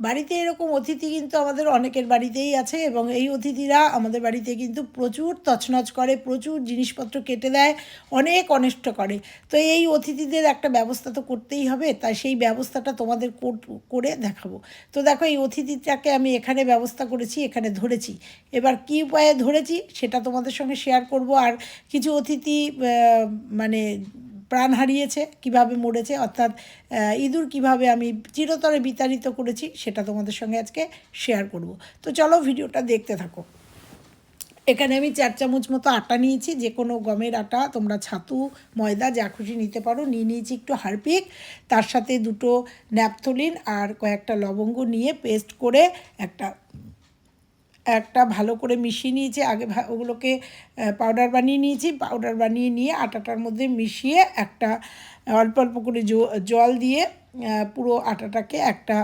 বাড়িতে এরকম অতিথি কিন্তু আমাদের অনেকের বাড়িতেই আছে এবং এই অতিথিরা আমাদের বাড়িতে কিন্তু প্রচুর তছনছ করে, প্রচুর জিনিসপত্র কেটে দেয়, অনেক অনিষ্ট করে। তো এই অতিথিদের একটা ব্যবস্থা তো করতেই হবে, তাই সেই ব্যবস্থাটা তোমাদের কর- দেখাবো। তো দেখো এই অতিথিটাকে আমি এখানে ব্যবস্থা করেছি, এখানে ধরেছি। এবার কী উপায়ে ধরেছি সেটা তোমাদের সঙ্গে শেয়ার করব। আর কিছু অতিথি মানে প্রাণ হারিয়েছে, কীভাবে মরেছে, অর্থাৎ ইঁদুর কীভাবে আমি চিরতরে বিতাড়িত করেছি সেটা তোমাদের সঙ্গে আজকে শেয়ার করব। তো চলো ভিডিওটা দেখতে থাকো। এখানে আমি চার চামচ মতো আটা নিয়েছি, যে কোনো গমের আটা, তোমরা ছাতু, ময়দা, যা খুশি নিতে পারো, নিয়ে নিয়েছি একটু হারপিক তার সাথে দুটো ন্যাপথলিন আর কয়েকটা লবঙ্গ নিয়ে পেস্ট করে একটা একটা ভালো করে মিশিয়ে নিয়েছি। আগে ওগুলোকে পাউডার বানিয়ে নিয়েছি। পাউডার বানিয়ে নিয়ে আটাটার মধ্যে মিশিয়ে একটা অল্প অল্প করে জল দিয়ে পুরো আটাটাকে একটা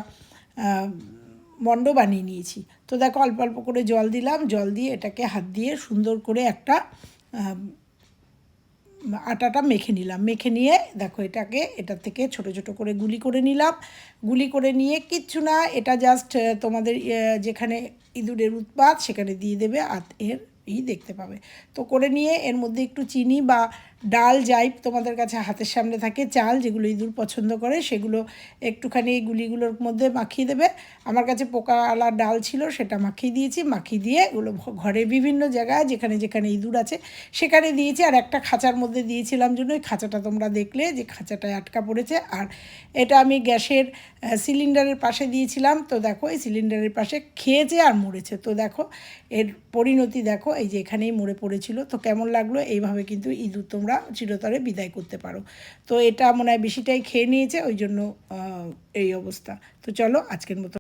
মণ্ড বানিয়ে নিয়েছি। তো দেখো, অল্প অল্প করে জল দিলাম। জল দিয়ে এটাকে হাত দিয়ে সুন্দর করে একটা আটাটা মেখে নিলাম। মেখে নিয়ে দেখো, এটাকে এটা থেকে ছোট ছোট করে গুলি করে নিলাম। গুলি করে নিয়ে কিচ্ছু না, এটা জাস্ট তোমাদের যেখানে ইঁদুরের উৎপাত সেখানে দিয়ে দেবে আর এর ই দেখতে পাবে। তো করে নিয়ে এর মধ্যে একটু চিনি বা ডাল যাই তোমাদের কাছে হাতের সামনে থাকে, চাল যেগুলো ইঁদুর পছন্দ করে, সেগুলো একটুখানি গুলিগুলোর মধ্যে মাখিয়ে দেবে। আমার কাছে পোকা আলা ডাল ছিল, সেটা মাখিয়ে দিয়েছি। মাখিয়ে দিয়ে এগুলো ঘরে বিভিন্ন জায়গায়, যেখানে যেখানে ইঁদুর আছে, সেখানে দিয়েছি। আর একটা খাঁচার মধ্যে দিয়েছিলাম জন্য, ওই খাঁচাটা তোমরা দেখলে যে খাঁচাটায় আটকা পড়েছে। আর এটা আমি গ্যাসের সিলিন্ডারের পাশে দিয়েছিলাম। তো দেখো, এই সিলিন্ডারের পাশে খেয়েছে আর মরেছে। তো দেখো, এর পরিণতি দেখো, এই যে এখানেই মরে পড়েছিল। তো কেমন লাগল? এইভাবে কিন্তু ইঁদুর তোমরা চিরতরে বিদায় করতে পারো। তো এটা মনে হয় বেশিটাই খেয়ে নিয়েছে, ওই জন্য এই অবস্থা। তো চলো, আজকের মতো